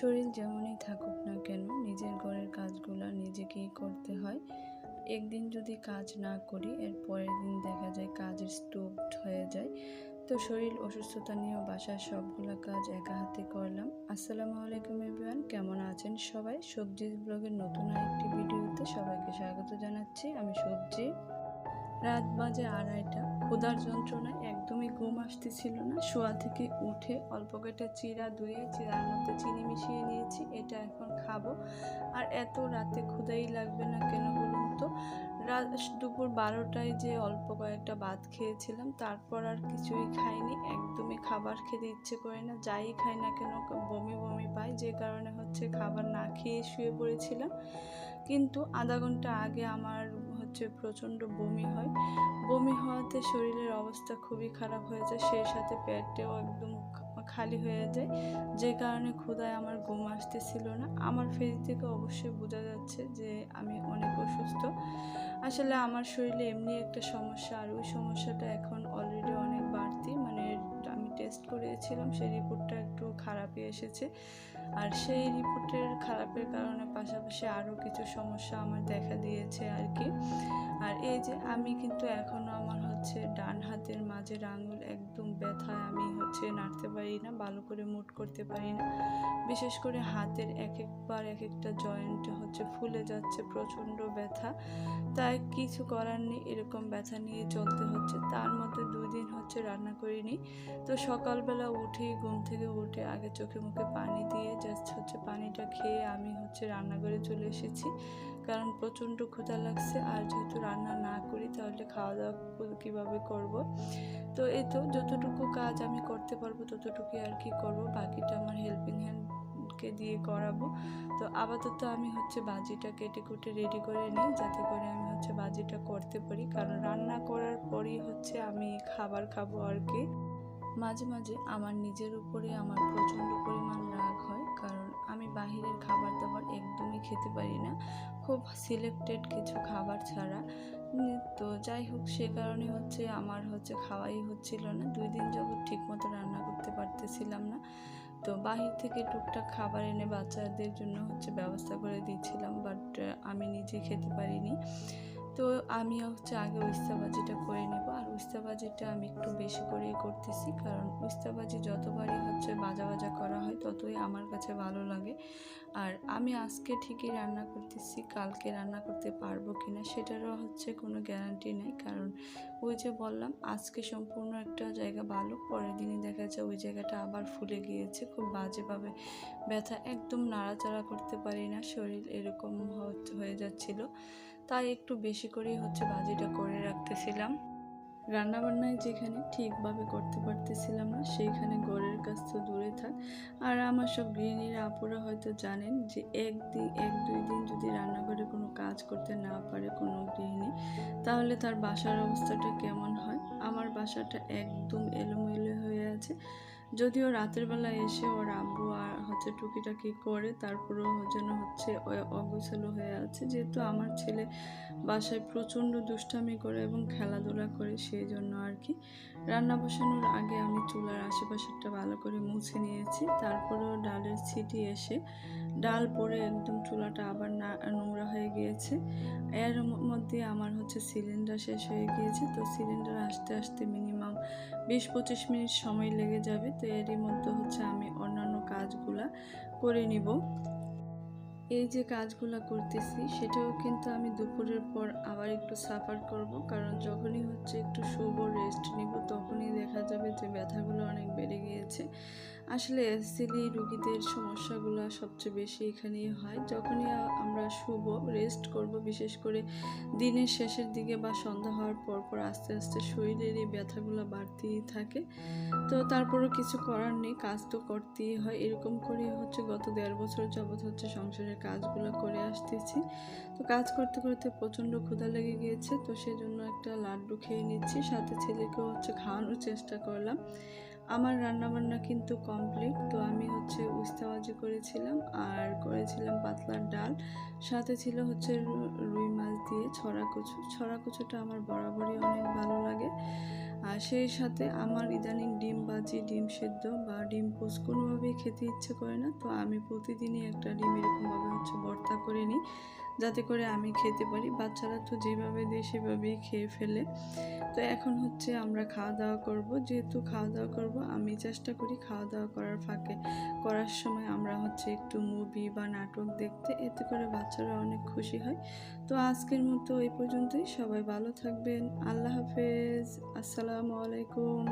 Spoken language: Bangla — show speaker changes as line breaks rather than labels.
শরীর যেমনই থাকুক না কেন, নিজের ঘরের কাজগুলো নিজেকেই করতে হয়। একদিন যদি কাজ না করি, এর পরের দিন দেখা যায় কাজের স্টোভ হয়ে যায়। তো শরীর অসুস্থতা নিয়েও বাসার সবগুলো কাজ একা হাতে করলাম। আসসালামু আলাইকুম এভরিওয়ান, কেমন আছেন সবাই? সবজি ব্লগের নতুন আরেকটি ভিডিওতে সবাইকে স্বাগত জানাচ্ছি। আমি সবজি রাত বাজে আড়াইটা। ক্ষুধার যন্ত্রণায় একদমই ঘুম আসতেছিল না। শোয়া থেকে উঠে অল্প কয়েকটা চিরা ধুয়ে চিরার মধ্যে চিনি মিশিয়ে নিয়েছি, এটা এখন খাব। আর এত রাতে ক্ষুধাই লাগবে না কেন বলুন তো? রাত দুপুর বারোটায় যে অল্প কয়েকটা ভাত খেয়েছিলাম, তারপর আর কিছুই খাইনি। একদমই খাবার খেতে ইচ্ছে করে না, যাই খাই না কেন, বমি বমি পাই। যে কারণে হচ্ছে খাবার না খেয়ে শুয়ে পড়েছিলাম। কিন্তু আধা ঘণ্টা আগে আমার হচ্ছে প্রচণ্ড বমি হয়। বমি হওয়াতে শরীরের অবস্থা খুবই খারাপ হয়ে যায়, সেই সাথে পেটটাও একদম খালি হয়ে যায়। যে কারণে ক্ষুধায় আমার ঘুম আসতেছিল না। আমার ফেস থেকে অবশ্যই বোঝা যাচ্ছে যে আমি অনেক অসুস্থ। আসলে আমার শরীরে এমনি একটা সমস্যা, আর ওই সমস্যাটা এখন অলরেডি টেস্ট করেছিলাম সেই রিপোর্টটা একটু খারাপই এসেছে। আর সেই রিপোর্টের খারাপের কারণে পাশাপাশি আরও কিছু সমস্যা আমার দেখা দিয়েছে আর কি। আর এই যে আমি কিন্তু এখনও আমার হচ্ছে ডান হাতের মাঝের আঙুল একদম ব্যথায়, আমি হচ্ছে নাড়তে পারি না, ভালো করে মুট করতে পারি না। বিশেষ করে হাতের এক একবার এক একটা জয়েন্ট হচ্ছে ফুলে যাচ্ছে, প্রচণ্ড ব্যথা। তাই কিছু করার নেই, এরকম ব্যথা নিয়ে চলতে হচ্ছে। তার মধ্যে দুই দিন হচ্ছে রান্না করিনি। তো সকালবেলা উঠি, ঘুম থেকে উঠে আগে চোখে মুখে পানি দিয়ে জাস্ট হচ্ছে পানিটা খেয়ে আমি হচ্ছে রান্নাঘরে চলে এসেছি। কারণ প্রচণ্ড ক্ষুধা লাগছে, আর যেহেতু রান্না না করি তাহলে খাওয়া দাওয়া কীভাবে করব? তো এই তো যতটুকু কাজ আমি করতে পারব ততটুকুই আর কি করব, বাকিটা আমার হেল্পিং হ্যান্ডকে দিয়ে করাবো। তো আপাতত আমি হচ্ছে বাজিটা কেটে কুটে রেডি করে নিই, যাতে করে আমি হচ্ছে বাজিটা করতে পারি। কারণ রান্না করার পরই হচ্ছে আমি খাবার খাব আর কি। মাঝে মাঝে আমার নিজের উপরে আমার প্রচণ্ড পরিমাণ রাগ হয়, কারণ আমি বাহিরের খাবার দাবার একদমই খেতে পারি না। খুব সিলেক্টেড কিছু খাবার ছাড়া। তো যাই হোক, সে কারণে হচ্ছে আমার হচ্ছে খাওয়াই হচ্ছিল না। দুই দিন যাবৎ ঠিক মতো রান্না করতে পারতেছিলাম না। তো বাহির থেকে টুকটাক খাবার এনে বাচ্চাদের জন্য হচ্ছে ব্যবস্থা করে দিচ্ছিলাম বাট আমি নিজে খেতে পারিনি। তো আমি হচ্ছে আগে উস্তাবাজিটা করে নেব। আর উস্তাবাজিটা আমি একটু বেশি করেই করতেছি। কারণ উস্তাবাজি যতবারই হচ্ছে বাজা বাজা করা হয়, ততই আমার কাছে ভালো লাগে। আর আমি আজকে ঠিকই রান্না করতেছি, কালকে রান্না করতে পারব কি না সেটারও হচ্ছে কোনো গ্যারান্টি নেই। কারণ ওই যে বললাম, আজকে সম্পূর্ণ একটা জায়গা ভালো, পরের দিনই দেখা যায় ওই জায়গাটা আবার ফুলে গিয়েছে। খুব বাজেভাবে ব্যথা, একদম নাড়াচাড়া করতে পারি না, শরীর এরকম হয়ে যাচ্ছিল। তাই একটু বেশি করেই হচ্ছে বাজিটা করে রাখতেছিলাম। রান্নাবান্নায় যেখানে ঠিকভাবে করতে পারতেছিলাম না, সেইখানে গড়ের কাছ তো দূরে থাক। আর আমার সব গৃহিণীরা, আপুরা হয়তো জানেন যে একদিন এক দুই দিন যদি রান্নাঘরে কোনো কাজ করতে না পারে কোনো গৃহিণী, তাহলে তার বাসার অবস্থাটা কেমন হয়? আমার বাসাটা একদম এলোমেলো হয়ে আছে। যদিও রাতের বেলা এসে ওর আব্বু আর হচ্ছে টুকিটাকি করে তারপরেও যেন হচ্ছে অগোছালো হয়ে আছে। যেহেতু আমার ছেলে বাসায় প্রচণ্ড দুষ্টামি করে এবং খেলাধুলা করে সেই জন্য আর কি। রান্না বসানোর আগে আমি চুলার আশেপাশেরটা ভালো করে মুছে নিয়েছি। তারপরেও ডালের ছিটি এসে ডাল পরে একদম চুলাটা আবার না, নোংরা হয়ে গিয়েছে। এর মধ্যে আমার হচ্ছে সিলিন্ডার শেষ হয়ে গিয়েছে। তো সিলিন্ডার আসতে আসতে মিনিমাম বিশ পঁচিশ মিনিট সময় লেগে যাবে, তো এরই মধ্যে হচ্ছে আমি অন্যান্য কাজগুলা করে নিব। এই যে কাজগুলো করতেছি, সেটাও কিন্তু আমি দুপুরের পর আবার একটু সাফার করব, কারণ যখনই হচ্ছে একটু শুভ রেস্ট নিব, তখনই দেখা যাবে যে ব্যথাগুলো অনেক বেড়ে গিয়েছে। আসলে এসিলি রুগীদের সমস্যাগুলো সবচেয়ে বেশি এখানেই হয়। যখনই আমরা শুভ রেস্ট করব, বিশেষ করে দিনের শেষের দিকে বা সন্ধ্যা হওয়ার পর পর আস্তে আস্তে শরীরের এই ব্যথাগুলো বাড়তেই থাকে। তো তারপরও কিছু করার নেই, কাজ তো করতেই হয়। এরকম করে হচ্ছে গত দেড় বছর যাবৎ হচ্ছে সংসারের কাজগুলো করে আসতেছি। তো কাজ করতে করতে প্রচণ্ড ক্ষুধা লেগে গিয়েছে, তো সেজন্য একটা লাড্ডু খেয়ে নিচ্ছি। সাথে ছেলেকেও হচ্ছে খাওয়ানোর চেষ্টা করলাম। আমার রান্নাবান্না কিন্তু কমপ্লিট। তো আমি হচ্ছে উস্তাবাজি করেছিলাম আর করেছিলাম পাতলার ডাল। সাথে ছিল হচ্ছে রুই মাছ দিয়ে ছড়া কচু। ছড়া কচুটা আমার বরাবরই অনেক ভালো লাগে। আর সেই সাথে আমার ইদানিং ডিম ভাজি ডিম সেদ্ধ বা ডিম পোস্ট কোনোভাবেই খেতে ইচ্ছে করে না। তো আমি প্রতিদিনই একটা ডিম এরকমভাবে হচ্ছে ভর্তা করে নিই। যাতে করে আমি খেতে পারি। বাচ্চারা তো যেভাবে দেয় সেভাবেই খেয়ে ফেলে। তো এখন হচ্ছে আমরা খাওয়া দাওয়া করব। যেহেতু খাওয়া দাওয়া করব, আমি চেষ্টা করি খাওয়া দাওয়া করার ফাঁকে। করার সময় আমরা হচ্ছে একটু মুভি বা নাটক দেখতে। এতে করে বাচ্চারা অনেক খুশি হয়। তো আজকের মতো এই পর্যন্তই। সবাই ভালো থাকবেন। আল্লাহ হাফেজ। আসসালামু আলাইকুম।